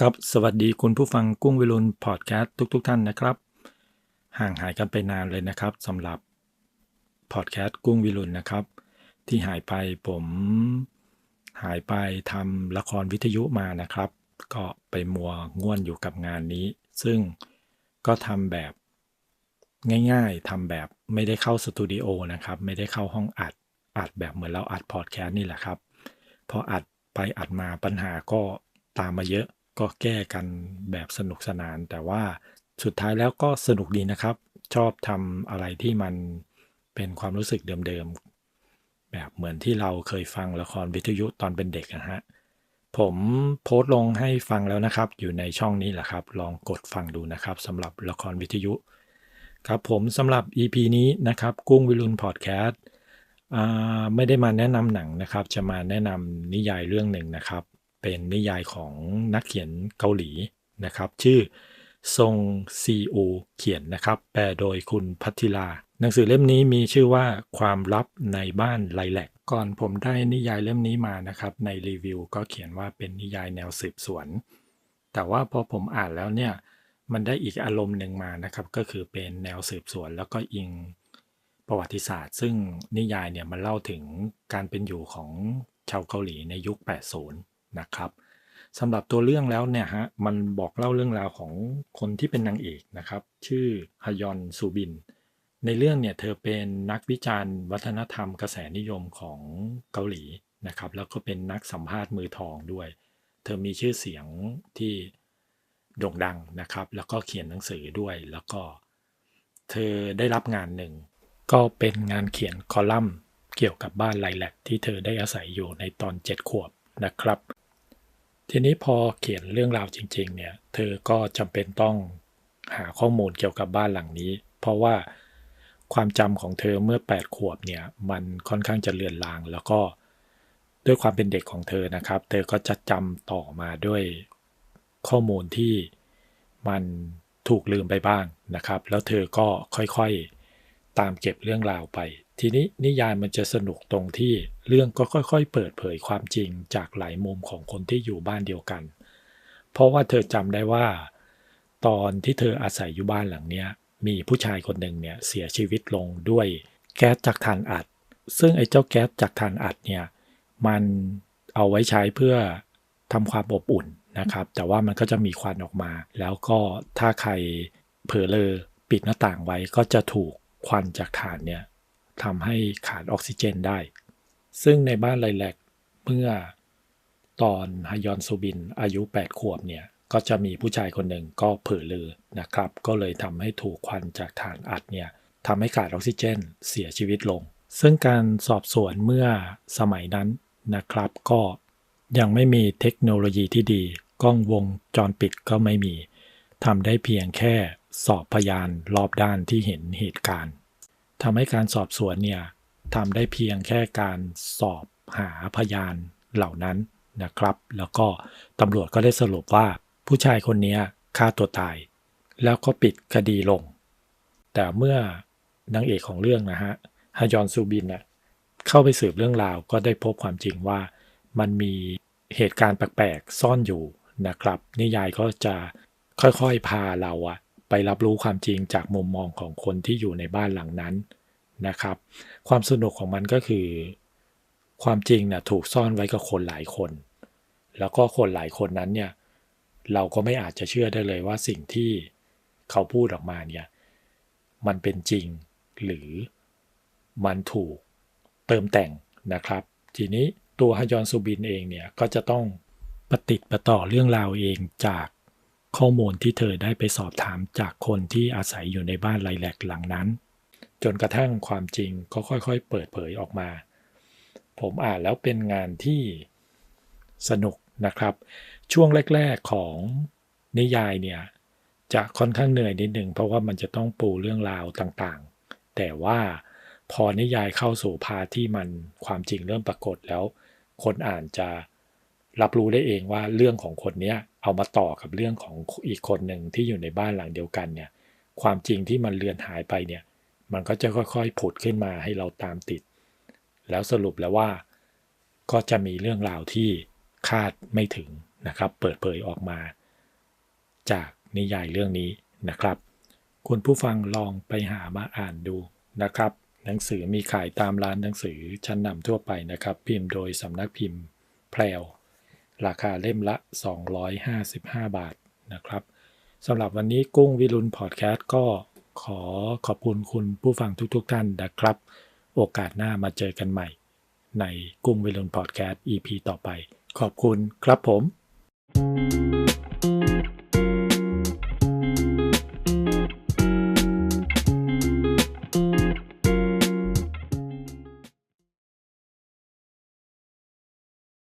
ครับ สวัสดีคุณผู้ฟังกุ้งวิรุณพอดแคสต์ทุกๆท่านนะครับ ห่างหายกันไปนานเลยนะครับสำหรับพอดแคสต์กุ้งวิรุณนะครับ ที่หายไปผมหายไปทำละครวิทยุมานะครับ ก็ไปมัวง่วนอยู่กับงานนี้ ซึ่งก็ทำแบบง่ายๆทำแบบไม่ได้เข้าสตูดิโอนะครับ ไม่ได้เข้าห้องอัดอัดแบบเหมือนเราอัดพอดแคสต์นี่แหละครับ พออัดไปอัดมาปัญหาก็ตามมาเยอะ ก็แก้กันแบบสนุกสนาน แต่ว่าสุดท้ายแล้วก็สนุกดีนะครับ ชอบทำอะไรที่มันเป็นความรู้สึกเดิมๆ แบบเหมือนที่เราเคยฟังละครวิทยุตอนเป็นเด็กนะฮะ ผมโพสต์ลงให้ฟังแล้วนะครับ อยู่ในช่องนี้แหละครับ ลองกดฟังดูนะครับสำหรับละครวิทยุ ครับผมสำหรับ EP นี้นะครับ กุ้งวิรุณพอดแคสต์ไม่ได้มาแนะนำหนังนะครับ จะมาแนะนำนิยายเรื่องหนึ่งนะครับ เป็นนิยายของนักเขียนเกาหลีนะครับ ชื่อซงซีอูเขียนนะครับ แปลโดยคุณพัทิลา หนังสือเล่มนี้มีชื่อว่าความลับในบ้านไลแลกก่อนผมได้นิยายเล่มนี้มานะครับ ในรีวิวก็เขียนว่าเป็นนิยายแนวสืบสวน แต่ว่าพอผมอ่านแล้วเนี่ยมันได้อีกอารมณ์หนึ่งมานะครับ ก็คือเป็นแนวสืบสวนแล้วก็อิงประวัติศาสตร์ ซึ่งนิยายเนี่ยมันเล่าถึงการเป็นอยู่ของชาวเกาหลีในยุค 80 นะครับสำหรับตัวเรื่องแล้วเนี่ยฮะมันบอกเล่าเรื่องราวของคนที่เป็นนางเอกนะครับ ชื่อฮยอนซูบิน ในเรื่องเนี่ยเธอเป็นนักวิจารณ์ วัฒนธรรมกระแสนิยมของเกาหลีนะครับ แล้วก็เป็นนักสัมภาษณ์มือทองด้วย เธอมีชื่อเสียงที่โด่งดังนะครับ แล้วก็เขียนหนังสือด้วย แล้วก็ เธอได้รับงานหนึ่ง ก็เป็นงานเขียนคอลัมน์ เกี่ยวกับบ้านไลแลกที่เธอได้อาศัยอยู่ในตอนเจ็ดขวบนะครับ ทีนี้พอเขียนเรื่องราวจริง ๆ เนี่ย เธอก็จำเป็นต้องหาข้อมูลเกี่ยวกับบ้านหลังนี้ เพราะว่าความจำของเธอเมื่อ 8 ขวบเนี่ย มันค่อนข้างจะเลือนลาง แล้วก็ด้วยความเป็นเด็กของเธอนะครับ เธอก็จะจำต่อมาด้วยข้อมูลที่มันถูกลืมไปบ้างนะครับ แล้วเธอก็ค่อยๆตามเก็บเรื่องราวไป ทีนี้นิยายมันจะสนุกตรงที่เรื่องก็ค่อย ๆ เปิดเผยความจริงจากหลายมุมของคนที่อยู่บ้านเดียวกัน เพราะว่าเธอจำได้ว่า ตอนที่เธออาศัยอยู่บ้านหลังเนี้ย มีผู้ชายคนหนึ่งเนี่ยเสียชีวิตลงด้วยแก๊สจากถ่านอัด ซึ่งไอ้เจ้าแก๊สจากถ่านอัดเนี่ยมันเอาไว้ใช้เพื่อทำความอบอุ่นนะครับ แต่ว่ามันก็จะมีควันออกมา แล้วก็ถ้าใครเผลอเลอปิดหน้าต่างไว้ก็จะถูกควันจากถ่านเนี่ย ทำให้ขาดออกซิเจนได้ ซึ่งในบ้านไลแลกเมื่อตอนฮยอนซูบินอายุ 8 ขวบเนี่ยก็จะมีผู้ชายคนหนึ่งก็เผลอเลอนะครับ ก็เลยทำให้ถูกควันจากถ่านอัดเนี่ยทำให้ขาดออกซิเจนเสียชีวิตลง ซึ่งการสอบสวนเมื่อสมัยนั้นนะครับ ก็ยังไม่มีเทคโนโลยีที่ดี กล้องวงจรปิดก็ไม่มีทำได้เพียงแค่สอบพยานรอบด้านที่เห็นเหตุการณ์ ทำให้การสอบสวนเนี่ยทำได้เพียงแค่การสอบหาพยานเหล่านั้นนะครับ แล้วก็ตำรวจก็ได้สรุปว่าผู้ชายคนนี้ฆ่าตัวตาย แล้วก็ปิดคดีลง แต่เมื่อนางเอกของเรื่องนะฮะฮยอนซูบินเน่ยเข้าไปสืบเรื่องราวก็ได้พบความจริงว่ามันมีเหตุการณ์แปลกๆซ่อนอยู่นะครับ นิยายก็จะค่อยๆพาเราอะ ไปรับรู้ความจริงจากมุมมองของคนที่อยู่ในบ้านหลังนั้นนะครับ ความสนุกของมันก็คือ ความจริงนะถูกซ่อนไว้กับคนหลายคน แล้วก็คนหลายคนนั้นเนี่ยเราก็ไม่อาจจะเชื่อได้เลยว่าสิ่งที่เขาพูดออกมาเนี่ยมันเป็นจริงหรือมันถูกเติมแต่งนะครับ ทีนี้ตัวฮยอนซูบินเองเนี่ยก็จะต้องปฏิติดประต่อเรื่องราวเองจาก ข้อมูลที่เธอได้ไปสอบถามจากคนที่อาศัยอยู่ในบ้านไลแลกหลังนั้น จนกระทั่งความจริงก็ค่อยๆ เปิดเผยออกมา ผมอ่านแล้วเป็นงานที่สนุกนะครับ ช่วงแรกๆของนิยายเนี่ย จะค่อนข้างเหนื่อยนิดหนึ่งเพราะว่ามันจะต้องปูเรื่องราวต่างๆ แต่ว่าพอนิยายเข้าสู่พาที่มันความจริงเริ่มปรากฏแล้ว คนอ่านจะ รับรู้ได้เองว่าเรื่องของคนนี้เอามาต่อกับเรื่องของอีกคนหนึ่งที่อยู่ในบ้านหลังเดียวกันเนี่ย ความจริงที่มันเลือนหายไปเนี่ย มันก็จะค่อยๆผุดขึ้นมาให้เราตามติด แล้วสรุปแล้วว่า ก็จะมีเรื่องราวที่คาดไม่ถึงนะครับ เปิดเผยออกมา จากนิยายเรื่องนี้นะครับ คุณผู้ฟังลองไปหามาอ่านดูนะครับ หนังสือมีขายตามร้านหนังสือชั้นนำทั่วไปนะครับ พิมพ์โดยสำนักพิมพ์แพรว ราคาเล่มละ 255 บาทนะครับสำหรับวันนี้กุ้งวิรุณพอดแคสต์ก็ขอขอบคุณคุณผู้ฟังทุกๆทท่านนะครับ โอกาสหน้ามาเจอกันใหม่ ในกุ้งวิรุณพอดแคสต์ EP ต่อไป ขอบคุณครับผม